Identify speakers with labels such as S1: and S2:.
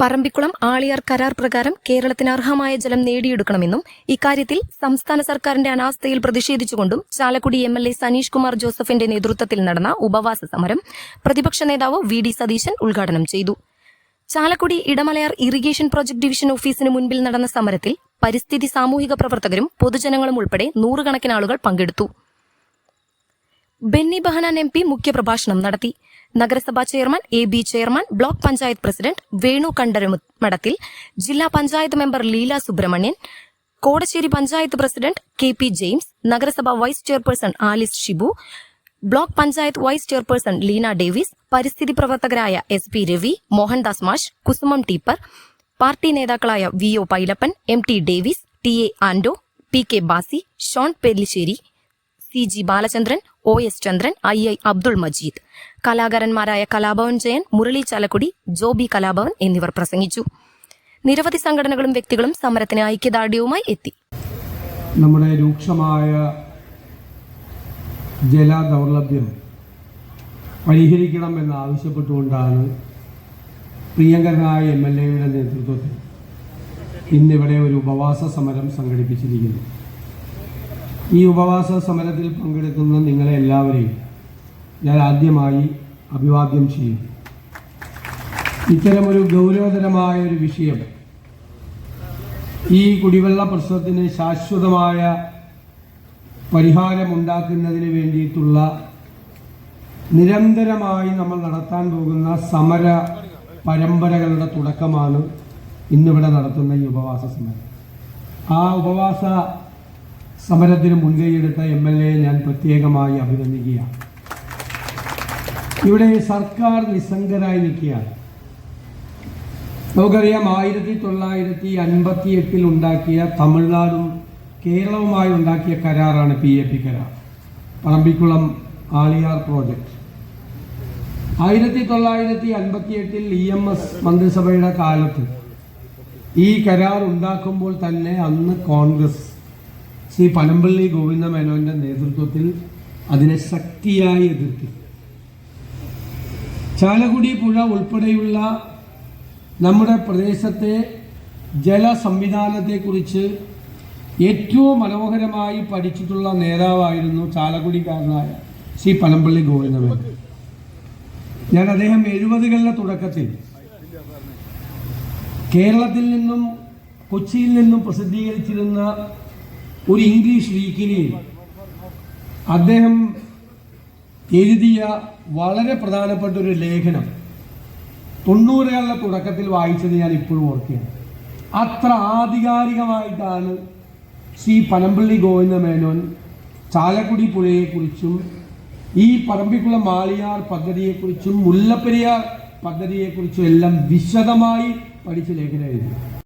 S1: പറമ്പിക്കുളം ആളിയാർ കരാർ പ്രകാരം കേരളത്തിന് അർഹമായ ജലം നേടിയെടുക്കണമെന്നും ഇക്കാര്യത്തിൽ സംസ്ഥാന സർക്കാരിന്റെ അനാസ്ഥയിൽ പ്രതിഷേധിച്ചുകൊണ്ടും Chalakudy M L A Saneesh Kumar ജോസഫിന്റെ നേതൃത്വത്തിൽ നടന്ന ഉപവാസ സമരം പ്രതിപക്ഷ നേതാവ് വി ഡി സതീശൻ ഉദ്ഘാടനം ചെയ്തു. Chalakudy Idamalayar irrigation project division ഓഫീസിന് മുൻപിൽ നടന്ന സമരത്തിൽ പരിസ്ഥിതി സാമൂഹിക പ്രവർത്തകരും പൊതുജനങ്ങളും ഉൾപ്പെടെ നൂറുകണക്കിന് ആളുകൾ പങ്കെടുത്തു. ബെന്നി ബഹനാൻ എം പി മുഖ്യപ്രഭാഷണം നടത്തി. നഗരസഭാ chairman A B chairman block panchayat president Venu Kandaramadathil ജില്ലാ panchayat member Leela Subramanian Kodassery panchayat president K P James നഗരസഭാ vice chairperson Alice Shibu block panchayat vice chairperson Leena Davis പരിസ്ഥിതി പ്രവർത്തകരായ S P Ravi Mohandas മാഷ് കുസുമം ടീപ്പർ party നേതാക്കളായ V O Pailappan M T Davis T A Ando P K Basi Shone Pellissery C G Balachandran O S Chandran I I Abdul Majeed. കലാകാരന്മാരായ Kalabhavan Jayan Murali Chalakudy Joby Kalabhavan എന്നിവർ പ്രസംഗിച്ചു. നിരവധി സംഘടനകളും വ്യക്തികളും സമരത്തിന് ഐക്യദാർഢ്യവുമായി എത്തി.
S2: നമ്മുടെ രൂക്ഷമായ ജല ദൗർലഭ്യം പരിഹരിക്കണമെന്ന് ആവശ്യപ്പെട്ടുകൊണ്ടാണ് പ്രിയങ്കരനായ എം എൽ എയുടെ നേതൃത്വത്തിൽ ഇന്നിവിടെ ഒരു ഉപവാസ സമരം സംഘടിപ്പിച്ചിരിക്കുന്നു ഈ ഉപവാസ സമരത്തിൽ പങ്കെടുക്കുന്ന നിങ്ങളെ എല്ലാവരെയും ഞാൻ ആദ്യമായി അഭിവാദ്യം ചെയ്യും ഇത്തരമൊരു ഗൗരവതരമായ ഒരു വിഷയം ഈ കുടിവെള്ള പ്രശ്നത്തിന് ശാശ്വതമായ പരിഹാരമുണ്ടാക്കുന്നതിന് വേണ്ടിയിട്ടുള്ള നിരന്തരമായി നമ്മൾ നടത്താൻ പോകുന്ന സമര പരമ്പരകളുടെ തുടക്കമാണ് ഇന്നിവിടെ നടത്തുന്ന ഈ ഉപവാസ സമരം. ആ ഉപവാസ സമരത്തിന് മുൻകൈയെടുത്ത എം എൽ എയെ ഞാൻ പ്രത്യേകമായി അഭിനന്ദിക്കുകയാണ്. ഇവിടെ സർക്കാർ നിസ്സംഗരായി നിൽക്കുകയാണ്. നമുക്കറിയാം ആയിരത്തി തൊള്ളായിരത്തി അൻപത്തി എട്ടിൽ ഉണ്ടാക്കിയ തമിഴ്നാടും കേരളവുമായി ഉണ്ടാക്കിയ കരാറാണ് പി എ പി കരാർ. പറമ്പിക്കുളം ആളിയാർ പ്രോജക്റ്റ് ആയിരത്തി തൊള്ളായിരത്തി അൻപത്തി എട്ടിൽ ഇ എം എസ് മന്ത്രിസഭയുടെ കാലത്ത് ഈ കരാർ ഉണ്ടാക്കുമ്പോൾ തന്നെ അന്ന് കോൺഗ്രസ് ശ്രീ പനമ്പള്ളി ഗോവിന്ദ മേനോന്റെ നേതൃത്വത്തിൽ അതിനെ ശക്തിയായി എതിർത്തി. ചാലക്കുടി പുഴ ഉൾപ്പെടെയുള്ള നമ്മുടെ പ്രദേശത്തെ ജല ഏറ്റവും മനോഹരമായി പഠിച്ചിട്ടുള്ള നേതാവായിരുന്നു ചാലക്കുടിക്കാരനായ ശ്രീ പനമ്പള്ളി ഗോവിന്ദമേനോൻ ഞാൻ അദ്ദേഹം എഴുപതുകളുടെ തുടക്കത്തിൽ കേരളത്തിൽ നിന്നും കൊച്ചിയിൽ നിന്നും പ്രസിദ്ധീകരിച്ചിരുന്ന ഒരു ഇംഗ്ലീഷ് വീക്കിലിയിൽ അദ്ദേഹം എഴുതിയ വളരെ പ്രധാനപ്പെട്ട ഒരു ലേഖനം തൊണ്ണൂറുകളുടെ തുടക്കത്തിൽ വായിച്ചത് ഞാൻ ഇപ്പോഴും ഓർക്കുകയാണ്. അത്ര ആധികാരികമായിട്ടാണ് ശ്രീ പനമ്പള്ളി ഗോവിന്ദ മേനോൻ ചാലക്കുടി പുഴയെക്കുറിച്ചും ഈ പറമ്പിക്കുളം മാളിയാർ പദ്ധതിയെക്കുറിച്ചും മുല്ലപ്പെരിയാർ പദ്ധതിയെക്കുറിച്ചും എല്ലാം വിശദമായി പഠിച്ച ലേഖനം എഴുതി.